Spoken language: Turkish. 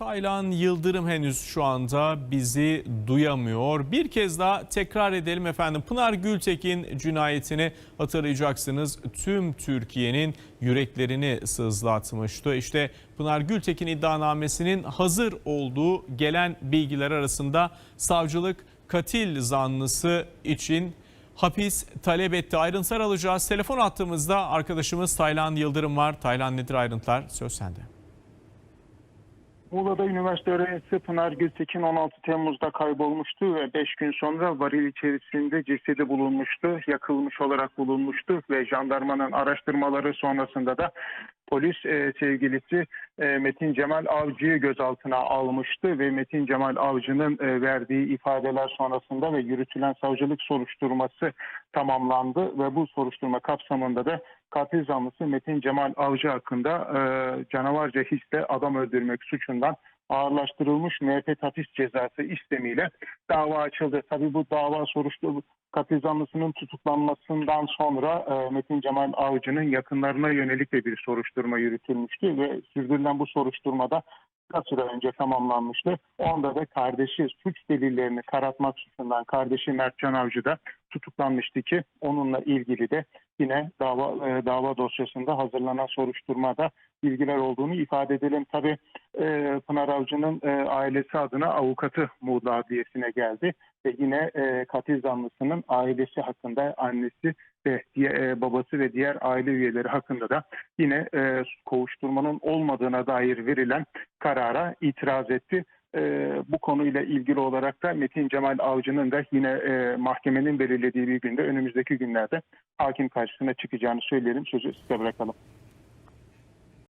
Taylan Yıldırım henüz şu anda bizi duyamıyor. Bir kez daha tekrar edelim efendim. Pınar Gültekin cinayetini hatırlayacaksınız. Tüm Türkiye'nin yüreklerini sızlatmıştı. İşte Pınar Gültekin iddianamesinin hazır olduğu gelen bilgiler arasında savcılık katil zanlısı için hapis talep etti. Ayrıntılar alacağız. Telefon attığımızda arkadaşımız Taylan Yıldırım var. Taylan nedir ayrıntılar? Söz sende. Muğla'da üniversite öğrencisi Pınar Gültekin 16 Temmuz'da kaybolmuştu ve 5 gün sonra varil içerisinde cesedi bulunmuştu. Yakılmış olarak bulunmuştu ve jandarmanın araştırmaları sonrasında da polis e, sevgilisi e, Metin Cemal Avcı'yı gözaltına almıştı ve Metin Cemal Avcı'nın e, verdiği ifadeler sonrasında ve yürütülen savcılık soruşturması tamamlandı ve bu soruşturma kapsamında da katil zanlısı Metin Cemal Avcı hakkında e, canavarca hisle adam öldürmek suçundan ağırlaştırılmış müebbet hapis cezası istemiyle dava açıldı. Tabii bu dava soruşturma katil zanlısının tutuklanmasından sonra e, Metin Cemal Avcı'nın yakınlarına yönelik de bir soruşturma yürütülmüştü ve sürdürülen bu soruşturmada kısa süre önce tamamlanmıştı. Onda da kardeşi suç delillerini karatmak suçundan kardeşi Mertcan Avcı da tutuklanmıştı ki onunla ilgili de yine dava e, dava dosyasında hazırlanan soruşturmada bilgiler olduğunu ifade edelim. Tabii e, Pınar Avcı'nın e, ailesi adına avukatı Muğla Adliyesi'ne geldi ve yine e, katil zanlısının ailesi hakkında annesi ve e, babası ve diğer aile üyeleri hakkında da yine e, kovuşturmanın olmadığına dair verilen karara itiraz etti. E, bu konuyla ilgili olarak da Metin Cemal Avcı'nın da yine e, mahkemenin belirlediği bir günde önümüzdeki günlerde hakim karşısına çıkacağını söyleyelim. Sözü size bırakalım.